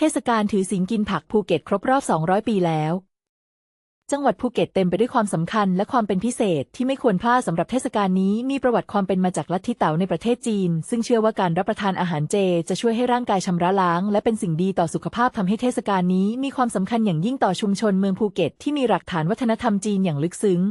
เทศกาลถือสิงกินผักภูเก็ตครบรอบ 200 ปีแล้ว จังหวัดภูเก็ตเต็มไปด้วยความสำคัญและความเป็นพิเศษที่ไม่ควรพลาดสำหรับเทศกาลนี้มีประวัติความเป็นมาจากลัทธิเต๋าในประเทศจีน ซึ่งเชื่อว่าการรับประทานอาหารเจ จะช่วยให้ร่างกายชำระล้าง และเป็นสิ่งดีต่อสุขภาพทำให้เทศกาลนี้มีความสำคัญอย่างยิ่งต่อชุมชนเมืองภูเก็ตที่มีหลักฐานวัฒนธรรมจีนอย่างลึกซึ้ง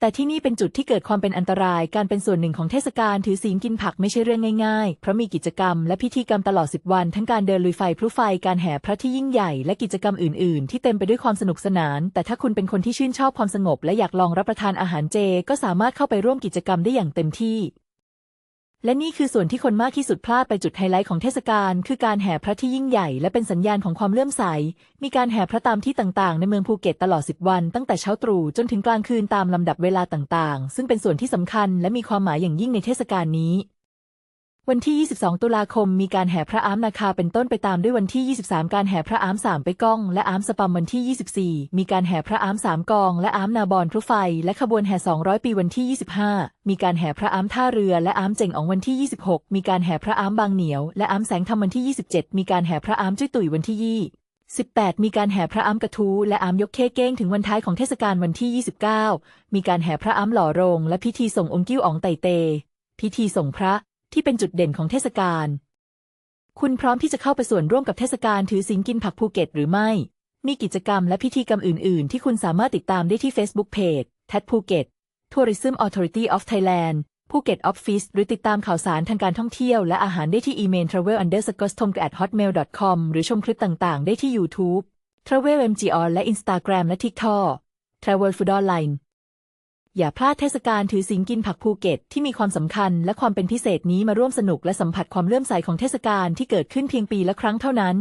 แต่ที่นี่เป็นจุดที่เกิดความเป็นอันตราย การเป็นส่วนหนึ่งของเทศกาลถือศีลกินผักไม่ใช่เรื่องง่ายๆ เพราะมีกิจกรรมและพิธีกรรมตลอด 10 วัน ทั้งการเดินลุยไฟพลุไฟ การแห่พระที่ยิ่งใหญ่ และกิจกรรมอื่นๆ ที่เต็มไปด้วยความสนุกสนาน แต่ถ้าคุณเป็นคนที่ชื่นชอบความสงบ และอยากลองรับประทานอาหารเจ ก็สามารถเข้าไปร่วมกิจกรรมได้อย่างเต็มที่ และนี่คือส่วนที่คนมากที่สุดพลาดไปจุดไฮไลท์ของเทศกาลคือการแห่พระที่ยิ่งใหญ่ และเป็นสัญญาณของความเลื่อมใส มีการแห่พระตามที่ต่างๆ ในเมืองภูเก็ตตลอด 10 วัน ตั้งแต่เช้าตรู่จนถึงกลางคืนตามลำดับเวลาต่างๆ ซึ่งเป็นส่วนที่สำคัญและมีความหมายอย่างยิ่งในเทศกาลนี้ วันที่ 22 ตุลาคม มีการแห่พระอ้ามนาคาเป็นต้นไปตามด้วยวันที่ 23 การแห่พระอ้ามสามไปก้อง และอ้ามสปัมวันที่ 24 มีการแห่พระอ้ามสามกอง และอ้ามนาบอนพลุไฟ และขบวนแห่ 200 ปีวันที่ 25 มีการแห่พระอ้ามท่าเรือ และอ้ามเจ่งอองวันที่ 26 มีการแห่พระอ้ามบางเหนียว และอ้ามแสงธรรมวันที่ 27 มีการแห่พระอ้ามจุ้ยตุ๋ยวันที่18 มีการแห่พระอ้ามกระทูและอ้ามยกเคเก้งถึงวันท้ายของเทศกาลวันที่ 29 มีการแห่พระอ้ามหล่อโรง และพิธีส่งองค์กิ้วอ๋องไตเต พิธีส่งพระ ที่เป็นจุดเด่นของเทศกาล คุณพร้อมที่จะเข้าไปส่วนร่วมกับเทศกาลถือสิงกินผักภูเก็ตหรือไม่ มีกิจกรรมและพิธีกรรมอื่น ๆ ที่คุณสามารถติดตามได้ที่ Facebook Page แท p ภูเก็ต Tourism Authority of Thailand ภูเก็ต Office หรือติดตามข่าวสารทางการท่องเที่ยวและอาหารได้ที่อีเมล travel underscore tom at hotmail com หรือชมคลิปต่างๆ ได้ที่ YouTube Travel MGR และ Instagram และ TikTok Travel Food Online อย่าพลาดเทศกาลถือสิงกินผักภูเก็ตที่มีความสำคัญและความเป็นพิเศษนี้มาร่วมสนุกและสัมผัสความเลื่อมใสของเทศกาลที่เกิดขึ้นเพียงปีละครั้งเท่านั้น